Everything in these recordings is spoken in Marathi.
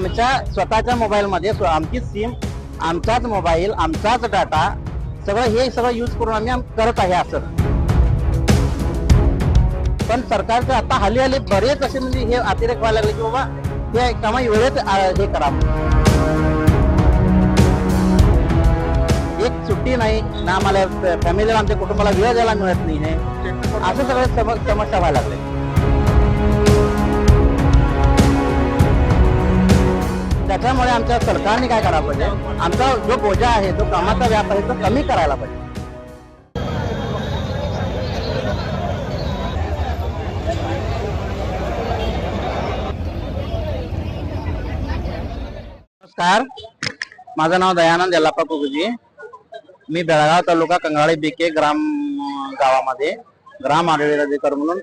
आमच्या स्वतःच्या मोबाईलमध्ये आमची सिम आमचाच मोबाईल आमचाच डाटा सगळं हे सगळं यूज करून आम्ही करत आहे असं. पण सरकारचं आता हल्ली हल्ली बरेच असे म्हणजे हे अतिरेक व्हायला लागले की बाबा हे कामा वेळेत हे करा. एक सुट्टी नाही ना आम्हाला फॅमिलीला आमच्या कुटुंबाला वेळ द्यायला मिळत नाही असं सगळे सम- समस्या व्हायला लागले. त्याच्यामुळे आमच्या सरकारने काय करायला पाहिजे? आमचा जो बोजा आहे जो कामाचा व्याप आहे तो कमी करायला पाहिजे. नमस्कार. माझं नाव दयानंद यल्लाप्पा कुगुजी मी बेळगाव तालुका कंगाळी बिके ग्राम गावामध्ये ग्राम आढळी अधिकारी म्हणून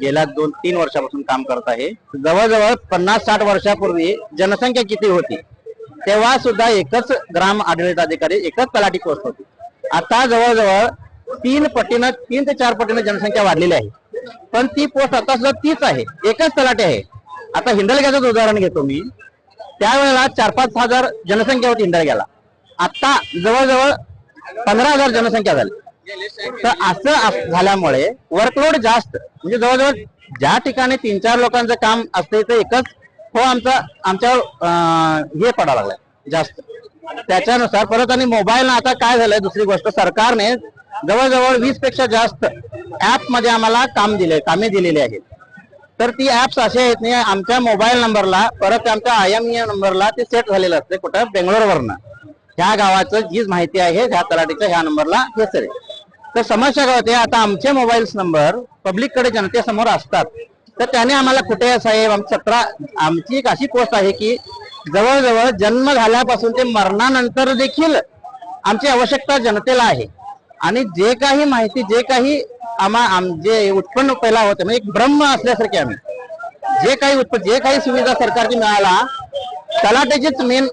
गेल्या दोन तीन वर्षापासून काम करत आहे. जवळजवळ पन्नास साठ वर्षापूर्वी जनसंख्या किती होती? तेव्हा सुद्धा एकच ग्राम आढळित अधिकारी एकच तलाठी पोस्ट होती. आता जवळजवळ तीन पटीनं तीन ते चार पटीनं जनसंख्या वाढलेली आहे. पण ती पोस्ट आता सुद्धा तीच आहे. एकच तलाठी आहे. आता हिंदलग्याचंच उदाहरण घेतो मी. त्यावेळेला चार पाच हजार जनसंख्या होती हिंदलग्याला आता जवळजवळ पंधरा हजार जनसंख्या झाली. तर असं झाल्यामुळे वर्कलोड जास्त. म्हणजे जवळजवळ ज्या ठिकाणी तीन चार लोकांचं काम असते ते एकच हो आमचा आमच्यावर हे पडायला लागलाय जास्त. त्याच्यानुसार परत आणि मोबाईल आता काय झालंय दुसरी गोष्ट सरकारने जवळजवळ वीसपेक्षा जास्त ऍपमध्ये आम्हाला काम दिले कामे दिलेली आहेत. तर ती ऍप्स असे आहेत नाही आमच्या मोबाईल नंबरला परत आमच्या आय एम नंबरला ते सेट झालेलं असते कुठं? बेंगलोरवरनं. ह्या गावाचं जी माहिती आहे ह्या तलाठीच्या ह्या नंबरला हे सर तर समस्या काय होते आता आमचे मोबाईल्स नंबर पब्लिककडे जनतेसमोर असतात. तर त्याने आम्हाला कुठे साहेब? आम सतरा आमची एक अशी पोस्ट आहे की जवळजवळ जन्म झाल्यापासून ते मरणानंतर देखील आमची आवश्यकता जनतेला आहे. आणि जे काही माहिती जे काही आम्हा आम जे उत्पन्न पहिला होते म्हणजे एक ब्रह्म असल्यासारखे आम्ही. जे काही उत्पन्न जे काही सुविधा सरकारची मिळाला त्याचीच मेन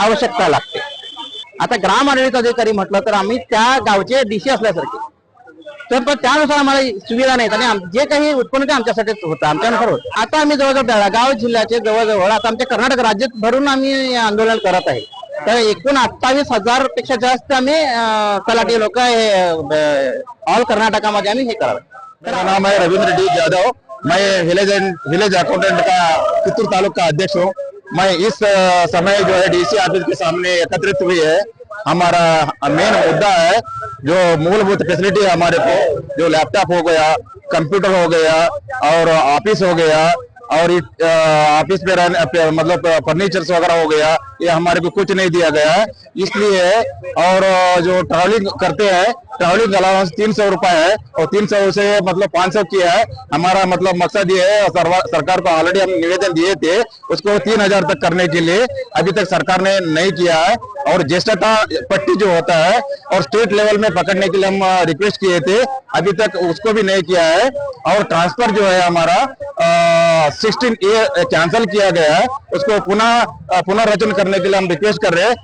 आवश्यकता लागते. आता ग्राम आढळीत अधिकारी म्हटलं तर आम्ही त्या गावचे डीसी असल्यासारखे. तर पण त्यानुसार आम्हाला सुविधा नाहीत आणि जे काही उत्पन्न ते आमच्यासाठीच होतं आमच्यानुसार होतं. आता आम्ही जवळजवळ बेळगाव जिल्ह्याचे जवळजवळ आता आमच्या कर्नाटक राज्यात भरून आम्ही आंदोलन करत आहे. तर एकूण अठ्ठावीस हजारपेक्षा जास्त आम्ही तलाठी लोक ऑल कर्नाटकामध्ये आम्ही हे करावं. मेरा नाम है रविंद्र डी यादव मैं विलेज विलेज अकाउंटेंट का चित्तूर तालुका अध्यक्ष हूँ। मैं इस समय जो है डीसी ऑफिस के सामने एकत्रित हुई है। हमारा मेन मुद्दा है जो मूलभूत फैसिलिटी है हमारे को जो लैपटॉप हो गया कंप्यूटर हो गया और ऑफिस हो गया और ऑफिस पे रहने मतलब फर्नीचर्स वगैरह हो गया। ये हमारे को कुछ नहीं दिया गया है। इसलिए और जो ट्रैवलिंग करते हैं ट्रैवलिंग अलाउंस तीन सौ रुपए है और तीन सौ से मतलब पाँच सौ किया है। हमारा मतलब मकसद ये है सरकार को ऑलरेडी हम निवेदन दिए थे, उसको तीन हज़ार तक करने के लिए। अभी तक सरकार ने नहीं किया है और ज्येष्ठता पट्टी जो होता है और स्टेट लेवल में पकड़ने के लिए हम रिक्वेस्ट किए थे, अभी तक उसको भी नहीं किया है। और ट्रांसफ़र जो है हमारा सिक्सटीन ए कैंसिल किया गया है, उसको पुनः पुनर्रचन करने के लिए हम रिक्वेस्ट कर रहे हैं।